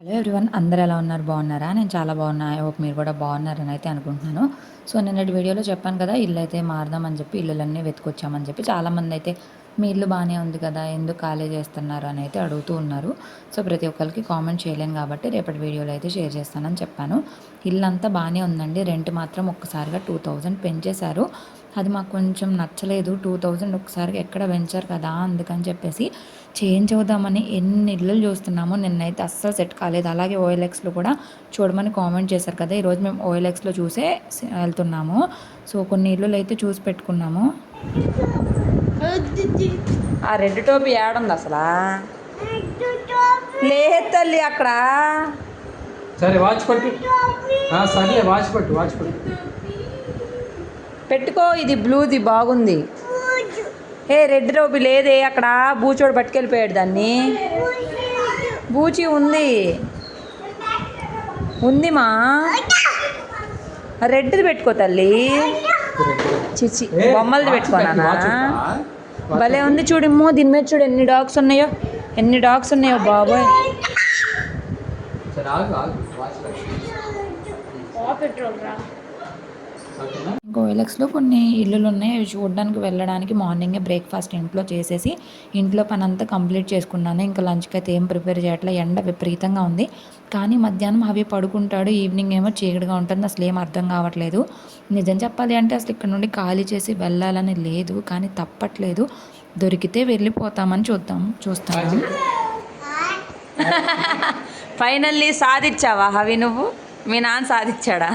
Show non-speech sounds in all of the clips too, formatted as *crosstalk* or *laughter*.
Hello everyone అందరు ఎలా ఉన్నారు? బాగున్నారా? నేను చాలా బాగున్నా. ఓ హోప్ మీరు కూడా బాగున్నారని అయితే అనుకుంటున్నాను. సో నిన్నటి వీడియోలో చెప్పాను కదా ఇల్లు అయితే మారదామని చెప్పి ఇల్లులన్నీ వెతుకొచ్చామని చెప్పి చాలామంది అయితే మీ ఇల్లు బాగానే ఉంది కదా ఎందుకు ఖాళీ చేస్తున్నారు? అని అయితే అడుగుతూ ఉన్నారు. సో ప్రతి ఒక్కరికి కామెంట్ చేయలేను కాబట్టి రేపటి వీడియోలో అయితే షేర్ చేస్తానని చెప్పాను. ఇల్లు అంతా బాగానే ఉందండి. రెంట్ మాత్రం ఒక్కసారిగా టూ థౌజండ్ పెంచేశారు. అది మాకు కొంచెం నచ్చలేదు. టూ థౌజండ్ ఒకసారిగా ఎక్కడ పెంచారు కదా అందుకని చెప్పేసి చేంజ్ అవుదామని ఎన్ని ఇళ్ళు చూస్తున్నామో నిన్నైతే అస్సలు సెట్ కాలేదు. అలాగే ఓఎల్ఎక్స్లో కూడా చూడమని కామెంట్ చేశారు కదా ఈరోజు మేము ఓఎల్ఎక్స్లో చూసే వెళ్తున్నాము. సో కొన్ని ఇల్లులు అయితే చూసి పెట్టుకున్నాము. ఆ రెడ్ టోపీ ఏడుంది అసలు? లేదు తల్లి అక్కడ. సరే వాచ్ పట్టు. ఆ, సర్లే వాచ్ పట్టు వాచ్ పట్టు. పెట్టుకో ఇది బ్లూది బాగుంది. ఏ రెడ్ టోపీ లేదే అక్కడ బూచోడు పట్టుకెళ్ళిపోయాడు దాన్ని. బూచి ఉంది. ఉంది మా. రెడ్ది పెట్టుకో తల్లి. చిచి ఏ, బొమ్మలది పెట్టుకోనా. భలే ఉంది చూడమ్మో దీని మీద చూడు ఎన్ని డాగ్స్ ఉన్నాయో ఎన్ని డాగ్స్ ఉన్నాయో బాబోయ్. సరే ఆగు ఆగు కొన్ని ఇల్లులు ఉన్నాయి అవి చూడడానికి వెళ్ళడానికి మార్నింగే బ్రేక్ఫాస్ట్ ఇంట్లో చేసేసి ఇంట్లో పని అంతా కంప్లీట్ చేసుకున్నాను. ఇంకా లంచ్కి అయితే ఏం ప్రిపేర్ చేయట్లే. ఎండ విపరీతంగా ఉంది. కానీ మధ్యాహ్నం అవి పడుకుంటాడు. ఈవినింగ్ ఏమో చీకటిగా ఉంటుంది. అసలు ఏం అర్థం కావట్లేదు. నిజం చెప్పాలి అంటే అసలు ఇక్కడ నుండి ఖాళీ చేసి వెళ్ళాలని లేదు. కానీ తప్పట్లేదు. దొరికితే వెళ్ళిపోతామని చూద్దాం. చూస్తాము ఫైనల్లీ సాధించావా అవి నువ్వు? మీ నాన్న సాధించాడా?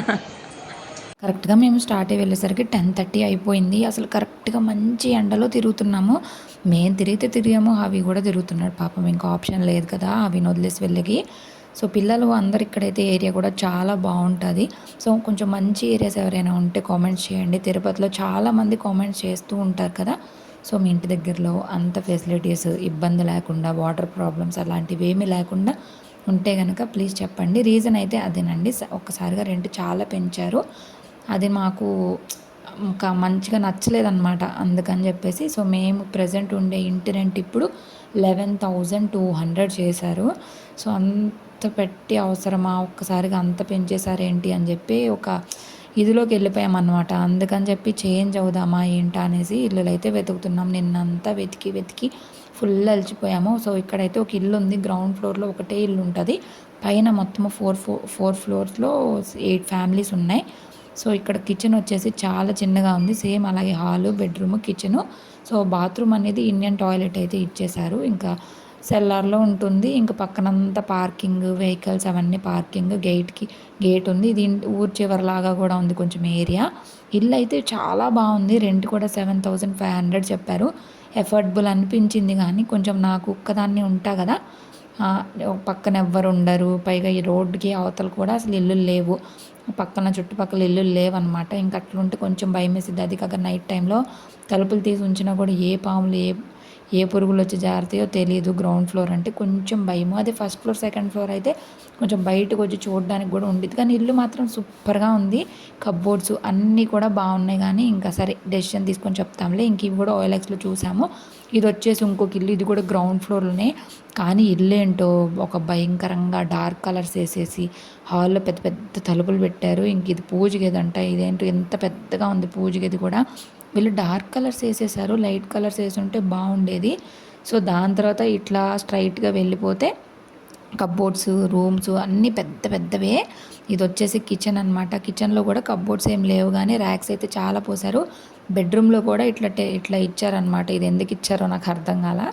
కరెక్ట్గా మేము స్టార్ట్ అయ్యి వెళ్ళేసరికి టెన్ థర్టీ అయిపోయింది. అసలు కరెక్ట్గా మంచి ఎండలో తిరుగుతున్నాము. మేము తిరిగితే తిరిగాము. అవి కూడా తిరుగుతున్నాడు. పాపం ఇంకా ఆప్షన్ లేదు కదా. అవిని వదిలేసి వెళ్ళకి సో పిల్లలు అందరు ఇక్కడైతే ఏరియా కూడా చాలా బాగుంటుంది. సో కొంచెం మంచి ఏరియాస్ ఎవరైనా ఉంటే కామెంట్స్ చేయండి. తిరుపతిలో చాలామంది కామెంట్స్ చేస్తూ ఉంటారు కదా. సో మీ ఇంటి దగ్గరలో అంత ఫెసిలిటీస్ ఇబ్బంది లేకుండా వాటర్ ప్రాబ్లమ్స్ అలాంటివి ఏమీ లేకుండా ఉంటే కనుక ప్లీజ్ చెప్పండి. రీజన్ అయితే అదేనండి. స- ఒక్కసారిగా రెంట్ చాలా పెంచారు. అది మాకు ఇంకా మంచిగా నచ్చలేదన్నమాట. అందుకని చెప్పేసి సో మేము ప్రజెంట్ ఉండే ఇంటి రెంట్ ఇప్పుడు లెవెన్ థౌజండ్ టూ హండ్రెడ్ చేశారు. సో అంత పెట్టి అవసరమా? ఒక్కసారిగా అంత పెంచేశారేంటి అని చెప్పి ఒక ఇదిలోకి వెళ్ళిపోయామన్నమాట. అందుకని చెప్పి చేంజ్ అవుదామా ఏంటా అనేసి ఇల్లులు అయితే వెతుకుతున్నాం. నిన్నంతా వెతికి వెతికి ఫుల్ అలిచిపోయాము. సో ఇక్కడైతే ఒక ఇల్లు ఉంది. గ్రౌండ్ ఫ్లోర్లో ఒకటే ఇల్లు ఉంటుంది పైన మొత్తం ఫోర్ ఫోర్ ఫోర్ ఫ్లోర్స్లో ఎయిట్ ఫ్యామిలీస్ ఉన్నాయి. సో ఇక్కడ కిచెన్ వచ్చేసి చాలా చిన్నగా ఉంది. సేమ్ అలాగే hall bedroom kitchen so bathroom అనేది ఇండియన్ టాయిలెట్ అయితే ఇచ్చేశారు. ఇంకా సెల్లార్లో ఉంటుంది. ఇంకా పక్కనంతా పార్కింగ్ వెహికల్స్ అవన్నీ పార్కింగ్ గేట్కి గేట్ ఉంది. ఇది ఊరు చివరిలాగా కూడా ఉంది కొంచెం ఏరియా ఇల్లు అయితే చాలా బాగుంది. రెంట్ కూడా సెవెన్ థౌజండ్ ఫైవ్ హండ్రెడ్ చెప్పారు. ఎఫర్డబుల్ అనిపించింది కానీ కొంచెం నాకు ఒక్కదాన్ని ఉంటా కదా. పక్కన ఎవ్వరు ఉండరు. పైగా ఈ రోడ్డుకి అవతలు కూడా అసలు ఇల్లు లేవు. పక్కన చుట్టుపక్కల ఇల్లు లేవన్నమాట. ఇంకా అట్లుంటే కొంచెం భయం వేసింది అది కాక నైట్ టైంలో తలుపులు తీసి ఉంచినా కూడా ఏ పాములు ఏ ఏ పురుగులు వచ్చి జారుతాయో తెలియదు గ్రౌండ్ ఫ్లోర్ అంటే కొంచెం భయము. అదే ఫస్ట్ ఫ్లోర్ సెకండ్ ఫ్లోర్ అయితే కొంచెం బయటకు వచ్చి చూడడానికి కూడా ఉండేది కానీ ఇల్లు మాత్రం సూపర్గా ఉంది. కబ్బోర్డ్స్ అన్నీ కూడా బాగున్నాయి. కానీ ఇంకా సరే డెసిషన్ తీసుకొని చెప్తాంలే. ఇంక ఇవి కూడా ఓఎల్ఎక్స్లో చూసాము. ఇది వచ్చేసి ఇంకొక ఇల్లు. ఇది కూడా గ్రౌండ్ ఫ్లోర్లోనే కానీ ఇల్లు ఏంటో ఒక భయంకరంగా డార్క్ కలర్స్ వేసేసి హాల్లో పెద్ద పెద్ద తలుపులు పెట్టారు. ఇంక ఇది పూజ గది అంట ఇదేంటో ఎంత పెద్దగా ఉంది పూజ గది కూడా. వీళ్ళు డార్క్ కలర్స్ వేసేసారు. లైట్ కలర్స్ వేసి ఉంటే బాగుండేది. సో దాని తర్వాత ఇట్లా స్ట్రైట్గా వెళ్ళిపోతే కబ్బోర్డ్స్ రూమ్స్ అన్నీ పెద్ద పెద్దవే. ఇది వచ్చేసి కిచెన్ అనమాట కిచెన్లో కూడా కబ్బోర్డ్స్ ఏం లేవు కానీ ర్యాక్స్ అయితే చాలా పోసారు బెడ్రూమ్లో కూడా ఇట్లా టే- ఇట్లా ఇచ్చారనమాట ఇది ఎందుకు ఇచ్చారో నాకు అర్థం కాల.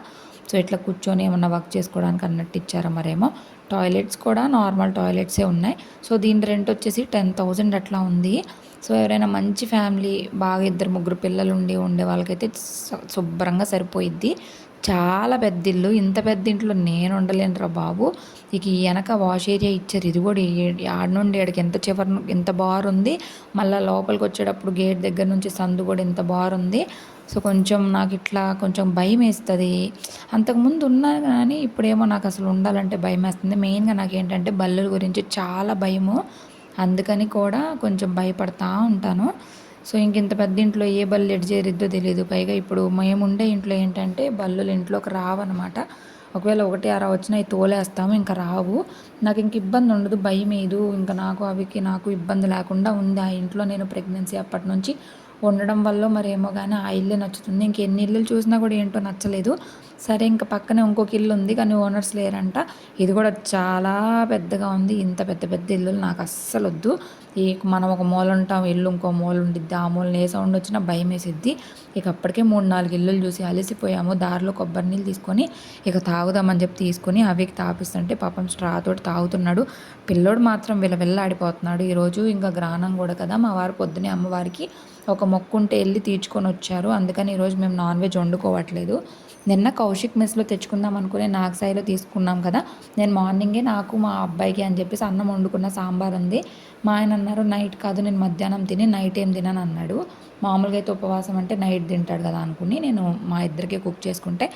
సో ఇట్లా కూర్చొని ఏమన్నా వర్క్ చేసుకోవడానికి అన్నట్టు ఇచ్చారో మరేమో. టాయిలెట్స్ కూడా నార్మల్ టాయిలెట్సే ఉన్నాయి. సో దీని రెంట్ వచ్చేసి టెన్ థౌజండ్ అట్లా ఉంది. సో ఎవరైనా మంచి ఫ్యామిలీ బాగా ఇద్దరు ముగ్గురు పిల్లలు ఉండి ఉండే వాళ్ళకైతే శుభ్రంగా సరిపోయిద్ది. చాలా పెద్ద ఇల్లు ఇంత పెద్ద ఇంట్లో నేను ఉండలేనురా బాబు. ఇక వెనక వాష్ ఏరియా ఇచ్చారు. ఇది కూడా ఆడ నుండి ఆడికి ఎంత చివరి ఎంత బార్ ఉంది. మళ్ళీ లోపలికి వచ్చేటప్పుడు గేట్ దగ్గర నుంచి సందు కూడా ఇంత బార్ ఉంది. సో కొంచెం నాకు ఇట్లా కొంచెం భయం వేస్తుంది. అంతకుముందు ఉన్నా కానీ ఇప్పుడేమో నాకు అసలు ఉండాలంటే భయం వేస్తుంది. మెయిన్గా నాకు ఏంటంటే బల్లుల గురించి చాలా భయము. అందుకని కూడా కొంచెం భయపడతా ఉంటాను. సో ఇంక ఇంత పెద్ద ఇంట్లో ఏ బల్లు ఎడ్ చేరిద్దో తెలియదు పైగా ఇప్పుడు మేము ఉండే ఇంట్లో ఏంటంటే బల్లులు ఇంట్లోకి రావన్నమాట ఒకవేళ ఒకటి అర వచ్చినా అవి తోలేస్తాము ఇంకా రావు. నాకు ఇంక ఇబ్బంది ఉండదు భయం ఏదు ఇంకా నాకు అవికి నాకు ఇబ్బంది లేకుండా ఉంది ఆ ఇంట్లో. నేను ప్రెగ్నెన్సీ అప్పటి నుంచి ఉండడం వల్ల మరి ఏమో కానీ ఆ ఇల్లే నచ్చుతుంది. ఇంక ఎన్ని ఇల్లులు చూసినా కూడా ఏంటో నచ్చలేదు. సరే ఇంకా పక్కనే ఇంకొక ఇల్లు ఉంది కానీ ఓనర్స్ లేరంట. ఇది కూడా చాలా పెద్దగా ఉంది. ఇంత పెద్ద పెద్ద ఇల్లులు నాకు అస్సలు వద్దు. ఈ మనం ఒక మూల ఉంటాం ఇల్లు ఇంకో మూల ఉండిద్ది. ఆ మూల ఏ సౌండ్ వచ్చినా భయం వేసిద్ది ఇక అప్పటికే మూడు నాలుగు ఇల్లులు చూసి అలసిపోయాము. దారిలో కొబ్బరి నీళ్ళు తీసుకొని ఇక తాగుదామని చెప్పి తీసుకొని అవికి తాపిస్తుంటే పాపం స్ట్రా తోటి తాగుతున్నాడు. పిల్లోడు మాత్రం విలవిల్లాడిపోతున్నాడు ఈరోజు ఇంకా గ్రానం కూడా కదా. మా వారు పొద్దునే అమ్మవారికి ఒక మొక్కుంటే వెళ్ళి తీర్చుకొని వచ్చారు. అందుకని ఈరోజు మేము నాన్ వెజ్ వండుకోవట్లేదు. నిన్న కౌశిక్ మెస్లో తెచ్చుకుందాం అనుకునే నాగసాయిలో తీసుకున్నాం కదా. నేను మార్నింగే నాకు మా అబ్బాయికి అని చెప్పేసి అన్నం వండుకున్న సాంబార్ ఉంది. మా ఆయన అన్నారు నైట్ కాదు నేను మధ్యాహ్నం తిని నైట్ ఏం తినని అన్నాడు. మామూలుగా అయితే ఉపవాసం అంటే నైట్ తింటాడు కదా అనుకుని నేను మా ఇద్దరికి కుక్ చేసుకుంటే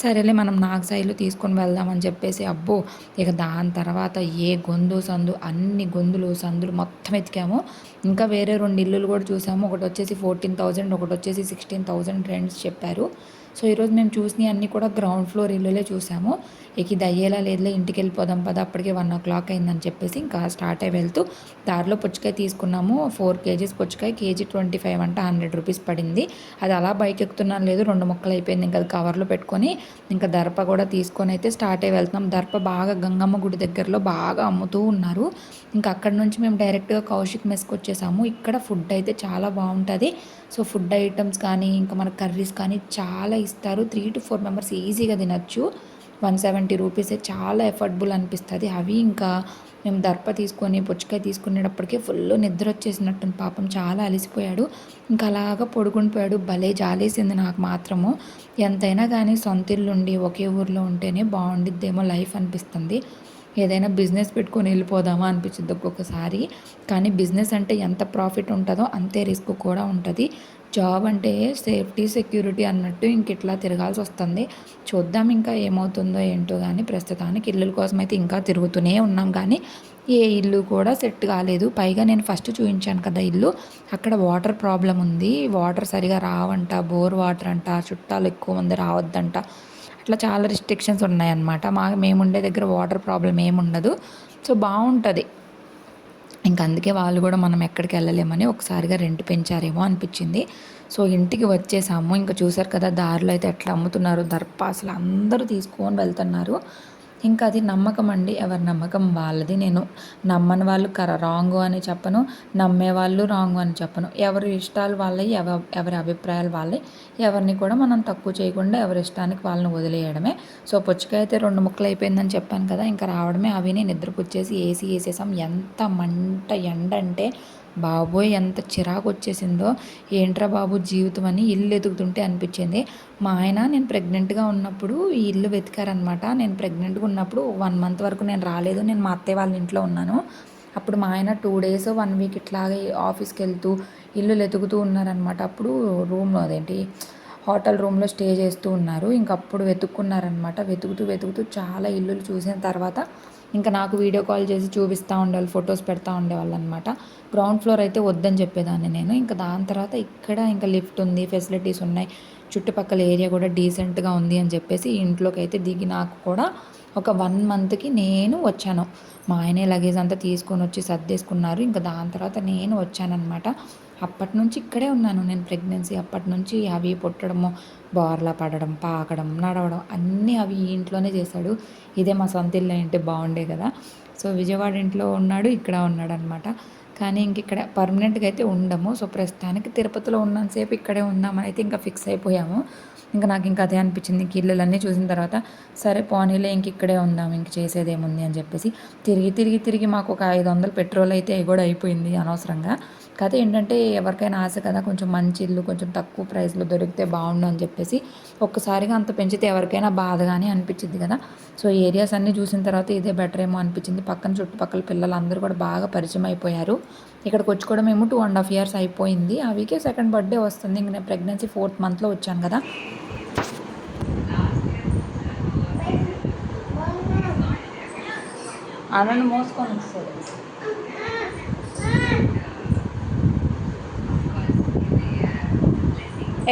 సరేలే మనం నాగసాయిలో తీసుకొని వెళ్దామని చెప్పేసి అబ్బో ఇక దాని తర్వాత ఏ గొంతు సందు అన్ని గొంతులు సందులు మొత్తం ఎతికాము. ఇంకా వేరే రెండు ఇల్లులు కూడా చూసాము. ఒకటి వచ్చేసి ఫోర్టీన్ థౌజండ్ ఒకటి వచ్చేసి సిక్స్టీన్ థౌజండ్ రెంట్స్ చెప్పారు. సో ఈరోజు మేము చూసినవి అన్నీ కూడా గ్రౌండ్ ఫ్లోర్ ఇల్లులే చూసాము. ఇక ఇది అయ్యేలా లేదులే ఇంటికి వెళ్ళిపోదాం పద అప్పటికే వన్ ఓ క్లాక్ అయిందని చెప్పేసి ఇంకా స్టార్ట్ అయ్యి వెళ్తూ దారిలో పుచ్చకాయ తీసుకున్నాము. ఫోర్ కేజీస్ పుచ్చకాయ కేజీ ట్వంటీ ఫైవ్ అంటే హండ్రెడ్ రూపీస్ పడింది. అది అలా బైక్ ఎక్కుతున్నాను లేదు రెండు ముక్కలు అయిపోయింది. ఇంకా అది కవర్లో పెట్టుకొని ఇంకా దర్ప కూడా తీసుకొని అయితే స్టార్ట్ అయ్యి వెళ్తున్నాం. దర్ప బాగా గంగమ్మ గుడి దగ్గరలో బాగా అమ్ముతూ ఉన్నారు. ఇంకా అక్కడ నుంచి మేము డైరెక్ట్గా కౌశిక్ మెస్కి వచ్చేసాము. ఇక్కడ ఫుడ్ అయితే చాలా బాగుంటుంది. సో ఫుడ్ ఐటమ్స్ కానీ ఇంకా మన కర్రీస్ కానీ చాలా ఇస్తారు. త్రీ టు ఫోర్ మెంబర్స్ ఈజీగా తినచ్చు. వన్ సెవెంటీ రూపీసే చాలా ఎఫర్డబుల్ అనిపిస్తుంది. అవి ఇంకా మేము దర్ప తీసుకొని పుచ్చకాయ తీసుకునేటప్పటికే ఫుల్ నిద్ర వచ్చేసినట్టు పాపం చాలా అలసిపోయాడు. ఇంకా అలాగా పడుకుని పోయాడు భలే జాలేసింది నాకు మాత్రము. ఎంతైనా కానీ సొంత ఇల్లుండి ఒకే ఊర్లో ఉంటేనే బాగుండిద్దేమో లైఫ్ అనిపిస్తుంది. ఏదైనా బిజినెస్ పెట్టుకొని వెళ్ళిపోదామా అనిపించింది ఒక్కొక్కసారి. కానీ బిజినెస్ అంటే ఎంత ప్రాఫిట్ ఉంటుందో అంతే రిస్క్ కూడా ఉంటుంది. జాబ్ అంటే సేఫ్టీ సెక్యూరిటీ అన్నట్టు ఇంక ఇట్లా తిరగాల్సి వస్తుంది. చూద్దాం ఇంకా ఏమవుతుందో ఏంటో కానీ ప్రస్తుతానికి ఇల్లుల కోసం అయితే ఇంకా తిరుగుతూనే ఉన్నాం. కానీ ఏ ఇల్లు కూడా సెట్ కాలేదు. పైగా నేను ఫస్ట్ చూపించాను కదా ఇల్లు. అక్కడ వాటర్ ప్రాబ్లం ఉంది. వాటర్ సరిగా రావంట. బోర్ వాటర్ అంట. చుట్టాలు ఎక్కువ మంది రావద్దంట. అట్లా చాలా రిస్ట్రిక్షన్స్ ఉన్నాయన్నమాట. మా మేము ఉండే దగ్గర వాటర్ ప్రాబ్లం ఏమి ఉండదు. సో బాగుంటుంది ఇంక అందుకే వాళ్ళు కూడా మనం ఎక్కడికి వెళ్ళలేమని ఒకసారిగా రెంట్ పెంచారేమో అనిపించింది. సో ఇంటికి వచ్చేసాము. ఇంకా చూసారు కదా దారిలో అయితే ఎట్లా అమ్ముతున్నారు దర్పాసులు అందరూ తీసుకొని వెళ్తున్నారు. ఇంకా అది నమ్మకం అండి. ఎవరి నమ్మకం వాళ్ళది. నేను నమ్మని వాళ్ళు కర రాంగు అని చెప్పను. నమ్మే వాళ్ళు రాంగ్ అని చెప్పను. ఎవరి ఇష్టాలు వాళ్ళవి ఎవ ఎవరి అభిప్రాయాలు వాళ్ళవి ఎవరిని కూడా మనం తక్కువ చేయకుండా ఎవరి ఇష్టానికి వాళ్ళని వదిలేయడమే. సో పుచ్చకాయ అయితే రెండు ముక్కలు అయిపోయిందని చెప్పాను కదా ఇంకా రావడమే. అవి నేను నిద్రపుచ్చేసి ఏసీ వేసేసాం. ఎంత మంట ఎండ అంటే బాబోయ్ ఎంత చిరాకు వచ్చేసిందో ఏంట్రా బాబు జీవితం అని ఇల్లు ఎదుగుతుంటే అనిపించింది. మా ఆయన నేను ప్రెగ్నెంట్గా ఉన్నప్పుడు ఈ ఇల్లు వెతికారనమాట నేను ప్రెగ్నెంట్గా ఉన్నప్పుడు వన్ మంత్ వరకు నేను రాలేదు. నేను మా అత్తయ్య వాళ్ళ ఇంట్లో ఉన్నాను. అప్పుడు మా ఆయన టూ డేస్ వన్ వీక్ ఇట్లాగే ఆఫీస్కి వెళ్తూ ఇల్లు వెతుకుతూ ఉన్నారనమాట అప్పుడు రూమ్ అదేంటి హోటల్ రూమ్లో స్టే చేస్తూ ఉన్నారు. ఇంకప్పుడు వెతుక్కున్నారనమాట వెతుకుతూ వెతుకుతూ చాలా ఇల్లులు చూసిన తర్వాత ఇంకా నాకు వీడియో కాల్ చేసి చూపిస్తూ ఉండేవాళ్ళు ఫొటోస్ పెడతా ఉండేవాళ్ళు అనమాట గ్రౌండ్ ఫ్లోర్ అయితే వద్దని చెప్పేదాన్ని నేను. ఇంకా దాని తర్వాత ఇక్కడ ఇంకా లిఫ్ట్ ఉంది ఫెసిలిటీస్ ఉన్నాయి. చుట్టుపక్కల ఏరియా కూడా డీసెంట్గా ఉంది అని చెప్పేసి ఇంట్లోకి అయితే దిగి నాకు కూడా ఒక వన్ మంత్కి నేను వచ్చాను. మా ఆయనే లగేజ్ అంతా తీసుకొని వచ్చి సర్దేసుకున్నారు. ఇంకా దాని తర్వాత నేను వచ్చానమాట అప్పటి నుంచి ఇక్కడే ఉన్నాను నేను ప్రెగ్నెన్సీ అప్పటి నుంచి అవి పుట్టడము బోర్లా పడడం పాకడం నడవడం అన్నీ అవి ఇంట్లోనే చేశాడు. ఇదే మా సొంత ఇల్లు అంటే బాగుండే కదా. సో విజయవాడ ఇంట్లో ఉన్నాడు ఇక్కడ ఉన్నాడు అనమాట కానీ ఇంక ఇక్కడ పర్మనెంట్గా అయితే ఉండము. సో ప్రస్తుతానికి తిరుపతిలో ఉన్నంతసేపు ఇక్కడే ఉందామని అయితే ఇంకా ఫిక్స్ అయిపోయాము. ఇంకా నాకు ఇంకా అదే అనిపించింది. ఇంక ఇల్లులన్నీ చూసిన తర్వాత సరే పోనీలే ఇంక ఇక్కడే ఉందాం ఇంక చేసేది ఏముంది అని చెప్పేసి తిరిగి తిరిగి తిరిగి మాకు ఒక ఐదు వందలు పెట్రోల్ అయితే కూడా అయిపోయింది అనవసరంగా. కథ ఏంటంటే ఎవరికైనా ఆశ కదా కొంచెం మంచి ఇల్లు కొంచెం తక్కువ ప్రైస్లో దొరికితే బాగుండు అని చెప్పేసి ఒక్కసారిగా అంత పెంచితే ఎవరికైనా బాధగానే అనిపించింది కదా. సో ఏరియాస్ అన్నీ చూసిన తర్వాత ఇదే బెటర్ ఏమో అనిపించింది. పక్కన చుట్టుపక్కల పిల్లలు అందరూ కూడా బాగా పరిచయం అయిపోయారు. ఇక్కడికి వచ్చి కూడా మేము టూ అండ్ హాఫ్ ఇయర్స్ అయిపోయింది. ఆ వీకే సెకండ్ బర్త్డే వస్తుంది. ఇంక నేను ప్రెగ్నెన్సీ ఫోర్త్ మంత్లో వచ్చాను కదా. అనను మోసుకొని వస్తుంది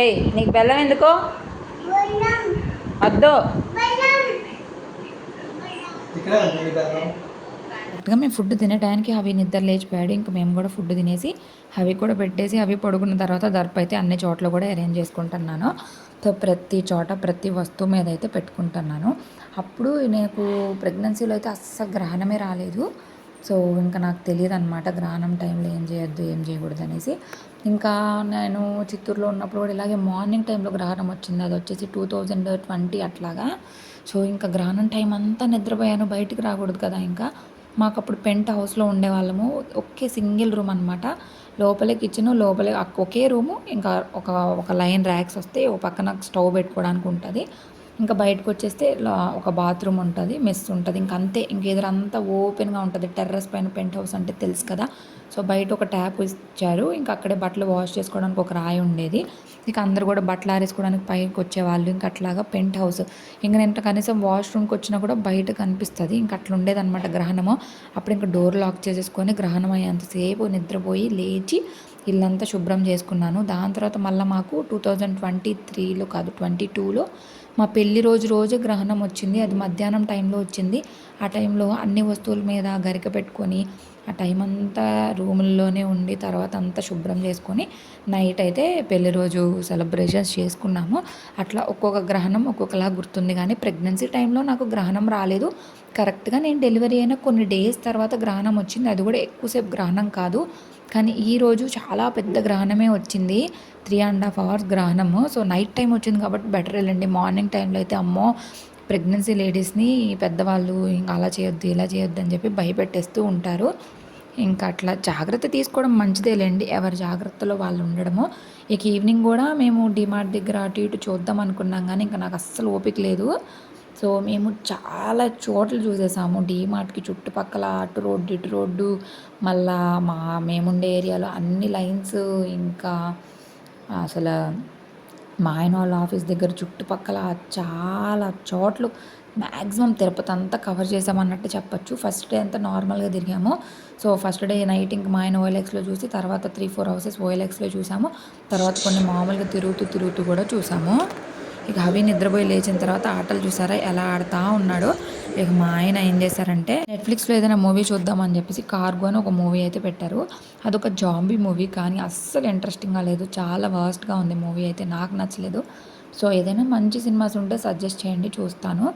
ఏయ్ నీకు బెల్లం ఎందుకో? వద్దు. కరెక్ట్గా మేము ఫుడ్ తినే టైంకి అవి నిద్ర లేచిపోయాడు. ఇంకా మేము కూడా ఫుడ్ తినేసి అవి కూడా పెట్టేసి అవి పడుకున్న తర్వాత దర్ప అయితే అన్ని చోట్ల కూడా అరేంజ్ చేసుకుంటున్నాను. సో ప్రతి చోట ప్రతి వస్తువు మీద అయితే పెట్టుకుంటున్నాను. అప్పుడు నాకు ప్రెగ్నెన్సీలో అయితే అస్సలు గ్రహణమే రాలేదు. సో ఇంకా నాకు తెలియదు అనమాట గ్రహణం టైంలో ఏం చేయొద్దు ఏం చేయకూడదు అనేసి ఇంకా నేను చిత్తూరులో ఉన్నప్పుడు కూడా ఇలాగే మార్నింగ్ టైంలో గ్రహణం వచ్చింది. అది వచ్చేసి టూ థౌజండ్ ట్వంటీ అట్లాగా. సో ఇంకా గ్రహణం టైం అంతా నిద్రపోయాను. బయటికి రాకూడదు కదా ఇంకా. మాకు అప్పుడు పెంట్ హౌస్లో ఉండేవాళ్ళము. ఒకే సింగిల్ రూమ్ అనమాట లోపలే కిచెన్ లోపలే ఒకే రూము. ఇంకా ఒక ఒక లైన్ ర్యాక్స్ వస్తే ఒక పక్కన స్టవ్ పెట్టుకోవడానికి ఉంటుంది. ఇంకా బయటకు వచ్చేస్తే ఒక బాత్రూమ్ ఉంటుంది మెస్ ఉంటుంది. ఇంక అంతే ఇంక ఎదురంతా ఓపెన్గా ఉంటుంది. టెర్రస్ పైన పెంట్ హౌస్ అంటే తెలుసు కదా. సో బయట ఒక ట్యాప్ ఇచ్చారు. ఇంకా అక్కడే బట్టలు వాష్ చేసుకోవడానికి ఒక రాయి ఉండేది. ఇక అందరు కూడా బట్టలు ఆరేసుకోవడానికి పైకి వచ్చేవాళ్ళు. ఇంకా అట్లాగా పెంట్ హౌస్. ఇంకా నేను కనీసం వాష్రూమ్కి వచ్చినా కూడా బయట కనిపిస్తుంది. ఇంకా అట్లా ఉండేదన్నమాట గ్రహణము. అప్పుడు ఇంకా డోర్ లాక్ చేసేసుకొని గ్రహణం అయ్యేంతసేపు నిద్రపోయి లేచి ఇల్లంతా శుభ్రం చేసుకున్నాను. దాని తర్వాత మళ్ళీ మాకు టూ థౌజండ్ ట్వంటీ త్రీలో కాదు ట్వంటీ టూలో మా పెళ్ళి రోజు రోజు గ్రహణం వచ్చింది. అది మధ్యాహ్నం టైంలో వచ్చింది. ఆ టైంలో అన్ని వస్తువుల మీద గరిక పెట్టుకొని ఆ టైం అంతా రూముల్లోనే ఉండి తర్వాత అంతా శుభ్రం చేసుకొని నైట్ అయితే పెళ్ళి రోజు సెలబ్రేషన్స్ చేసుకున్నాము. అట్లా ఒక్కొక్క గ్రహణం ఒక్కొక్కలా గుర్తుంది. కానీ ప్రెగ్నెన్సీ టైంలో నాకు గ్రహణం రాలేదు. కరెక్ట్గా నేను డెలివరీ అయిన కొన్ని డేస్ తర్వాత గ్రహణం వచ్చింది. అది కూడా ఎక్కువసేపు గ్రహణం కాదు. కానీ ఈరోజు చాలా పెద్ద గ్రహణమే వచ్చింది. త్రీ అండ్ హాఫ్ అవర్స్ గ్రహణము. సో నైట్ టైం వచ్చింది కాబట్టి బెటర్ వెళ్ళండి. మార్నింగ్ టైంలో అయితే అమ్మో! ప్రెగ్నెన్సీ లేడీస్ని పెద్దవాళ్ళు ఇంకా అలా చేయొద్దు ఇలా చేయొద్దు అని చెప్పి భయపెట్టేస్తూ ఉంటారు. ఇంకా అట్లా జాగ్రత్త తీసుకోవడం మంచిదేలేండి ఎవరి జాగ్రత్తలో వాళ్ళు ఉండడము. ఇక ఈవినింగ్ కూడా మేము డిమార్ట్ దగ్గర అటు ఇటు చూద్దాం అనుకున్నాం కానీ ఇంకా నాకు అస్సలు ఓపిక లేదు. సో మేము చాలా చోట్ల చూసేసాము. డీమార్ట్కి చుట్టుపక్కల అటు రోడ్డు ఇటు రోడ్డు మళ్ళా మా మేముండే ఏరియాలో అన్ని లైన్స్ ఇంకా అసలు మా ఆయన వాళ్ళ ఆఫీస్ దగ్గర చుట్టుపక్కల చాలా చోట్లు మ్యాక్సిమం తిరుపతి అంతా కవర్ చేసామన్నట్టు చెప్పచ్చు. ఫస్ట్ డే అంతా నార్మల్గా తిరిగాము. సో ఫస్ట్ డే నైట్ ఇంక మా ఆయన ఓఎల్ఎక్స్లో చూసి తర్వాత త్రీ ఫోర్ హౌసెస్ ఓఎల్ఎక్స్లో చూసాము. తర్వాత కొన్ని మామూలుగా తిరుగుతూ తిరుగుతూ కూడా చూసాము. ఇక అవి నిద్రపోయి లేచిన తర్వాత ఆటలు చూసారా? ఎలా ఆడుతూ ఉన్నాడో? ఇక మా ఆయన ఏం చేశారంటే నెట్ఫ్లిక్స్లో ఏదైనా మూవీ చూద్దామని చెప్పేసి కార్గో అని ఒక మూవీ అయితే పెట్టారు. అదొక జాంబీ మూవీ కానీ అస్సలు ఇంట్రెస్టింగ్గా లేదు. చాలా వర్స్ట్గా ఉంది మూవీ అయితే. నాకు నచ్చలేదు. సో ఏదైనా మంచి సినిమాస్ ఉంటే సజెస్ట్ చేయండి చూస్తాను.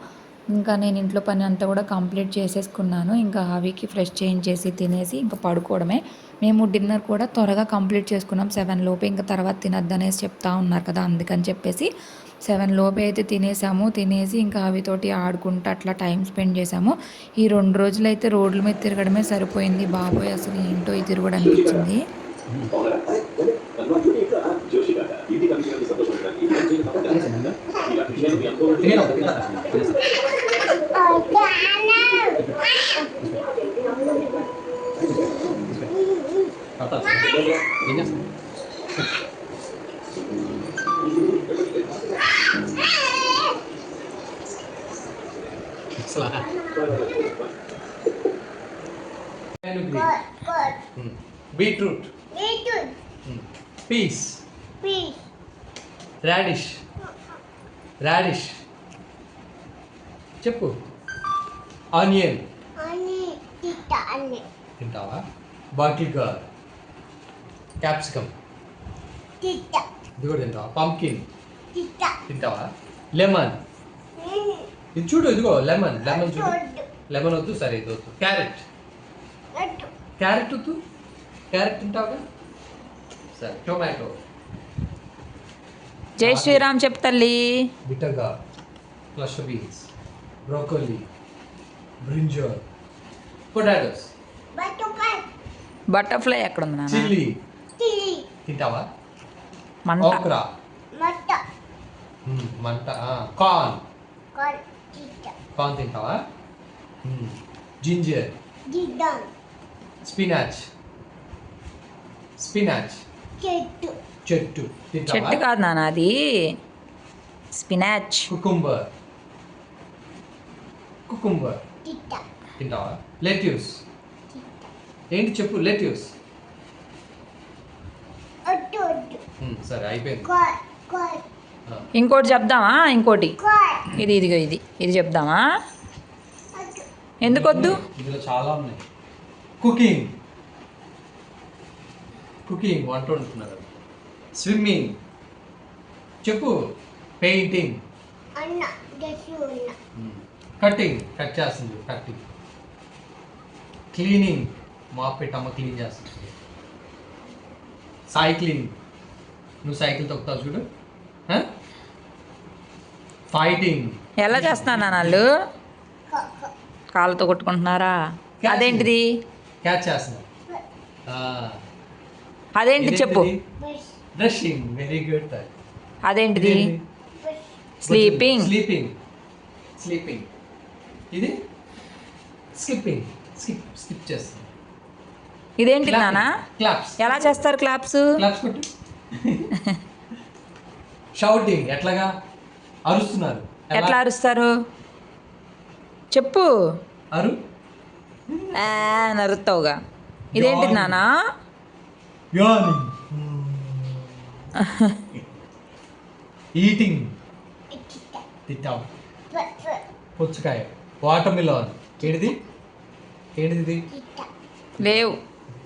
ఇంకా నేను ఇంట్లో పని అంతా కూడా కంప్లీట్ చేసేసుకున్నాను. ఇంకా ఆవికి ఫ్రెష్ చేంజ్ చేసి తినేసి ఇంకా పడుకోవడమే. మేము డిన్నర్ కూడా త్వరగా కంప్లీట్ చేసుకున్నాం. సెవెన్ లోపే ఇంకా తర్వాత తినద్దు అనేసి చెప్తా ఉన్నారు కదా అందుకని చెప్పేసి సెవెన్ లోపే అయితే తినేసాము. తినేసి ఇంకా అవితోటి ఆడుకుంటూ అట్లా టైం స్పెండ్ చేసాము. ఈ రెండు రోజులు అయితే రోడ్ల మీద తిరగడమే సరిపోయింది. బాబోయ్ అసలు ఏంటో ఈ తిరగడం అనిపించింది. తినే ఒకటి కదా. తాత, ఏం రాడిష్. చెప్పు. ఆనియన్. తింటావా? Bottle gourd. క్యాప్సికమ్. ఇది కూడా తింటావా? పంకిన్. తింటావా? లెమన్. ఇది చూడు ఇదిగో లెమన్. లెమన్ చూడు. లెమన్ వద్దు సరే ఇది వద్దు. క్యారెట్. క్యారెట్ వద్దు. క్యారెట్ తింటావుగా సరే టొమాటో. జై శ్రీరామ్ చెప్పు తల్లి. బిటగా flush beans broccoli brinjal potatoes. Butterfly ఎక్కడ ఉంది నాన్న? చిల్లీ. తింటావా? మంట. ఓక్రా. మ్మ్, మంట కార్న్. కార్న్ తింటావా? జింజర్. స్పినాచ్. స్పినాచ్. చెట్టు చెట్టు. తింటావా? కాదు నాన్న అది స్పినాచ్. కుకుంబర్. కుకుంబర్. తింటావా? లెట్యూస్. ఏంటి చెప్పు లెట్యూస్? సరే అయిపోయింది. ఇంకోటి చెప్దామా? ఇంకోటి. ఇది ఇదిగో ఇది ఇది చెప్దామా? ఎందుకు వద్దు ఇందులో చాలా ఉన్నాయి. కుకింగ్ కుకింగ్ వంట వండుతున్నారు. స్విమ్మింగ్ చెప్పు. పెయింటింగ్ కటింగ్ కట్ చేస్తుంది కటింగ్ క్లీనింగ్ మాప్ పెట్టి అమ్మ క్లీన్ చేస్తుంది. సైక్లింగ్ నువ్వు సైకిల్ తొక్కుతావు చూడు. ఫైటింగ్ ఎలా చేస్తున్నాను వాళ్ళు కాళ్ళతో కొట్టుకుంటున్నారా? అదేంటిది? క్యాచ్ చేస్తున్నారు అదేంటి చెప్పు. బ్రషింగ్ వెరీ గుడ్ అదేంటిది? స్లీపింగ్ స్లీపింగ్ స్లీపింగ్ ఇది? స్కిప్పింగ్ స్కిప్ స్కిప్ చేస్తుంది ఇదేంటి నానా? క్లాప్స్ ఎలా చేస్తారు క్లాప్స్ క్లాప్స్ కొట్టు. షౌటింగ్ ఎట్లాగా? అరుస్తున్నారు? ఎట్లా అరుస్తారు? చెప్పు. అరు. ఆ, నరుస్తావుగా ఇదేంటి. నానా? యానింగ్ *laughs* ఈటింగ్ ఇకిట తింటాం. బస్ పుచ్చకాయ. వాటర్ మిలాన్ ఏంటిది? ఏంటిది? లేవు.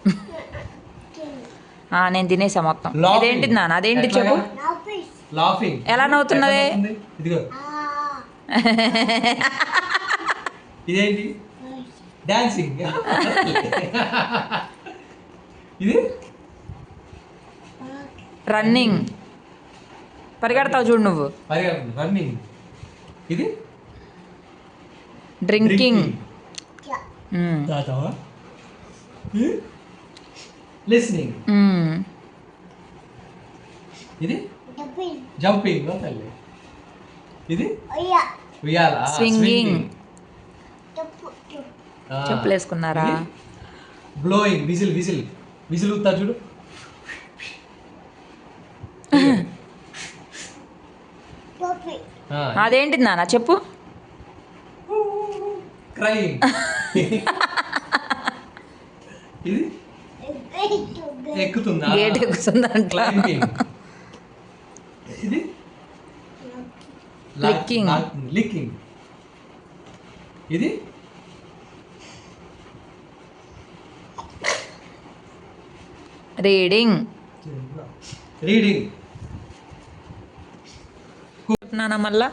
*laughs* నేను తినేసా మొత్తం. Laughing. ఇదేంటిది నాన్న? అదేంటి చెప్పు? లాఫింగ్ ఎలా నవ్వుతున్నది? ఇదిగో. ఆ *laughs* ఇదేంటి డాన్సింగ్ ఇది? రన్నింగ్ పరిగెడతావు చూడు నువ్వు. రన్నింగ్ ఇది? డ్రింకింగ్ క్యా తాతావా? లిస్నింగ్ ఇది? డబుల్ జంపింగ్ తల్లి. ఇది? ఉయ్యాల. తప్పు చెప్పులు వేసుకున్నారా బ్లోయింగ్ విజిల్ విజిల్ విజిల్ ఊతా చూడు టోపీ అదేంటిది నాన్న చెప్పు. క్రయింగ్ ఇది? ఎగ్గు ఎక్కుతుందా? గేట్ ఎక్కుతుందంట క్లైంబింగ్. ఇది? Licking. లిక్కింగ్. ఇది? రీడింగ్. రీడింగ్. నాన్న మళ్ళా?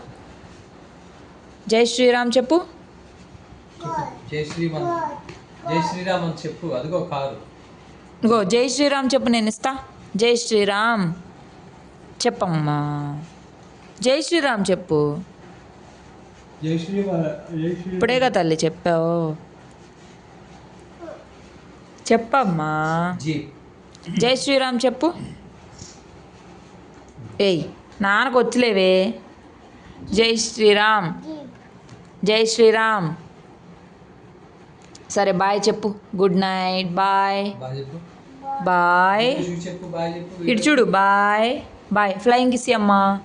జై శ్రీరామ్ చెప్పు. జై శ్రీరామ్ జై శ్రీరామ్ అని చెప్పు అదిగో కారు. గో జై శ్రీరామ్ చెప్పు నేను ఇస్తా. జై శ్రీరామ్. చెప్పమ్మా. జై శ్రీరామ్ చెప్పు. జై శ్రీరామ్ ఇప్పుడేగా తల్లి చెప్పావు. చెప్పమ్మా. జై శ్రీరామ్ చెప్పు. ఏయ్ నాన్నకు వచ్చలేవే. జై శ్రీరామ్. జై శ్రీరామ్. సరే బాయ్ చెప్పు. గుడ్ నైట్ బాయ్ బాయ్ ఇటు చూడు బాయ్ బాయ్ ఫ్లయింగ్ కిసి అమ్మా.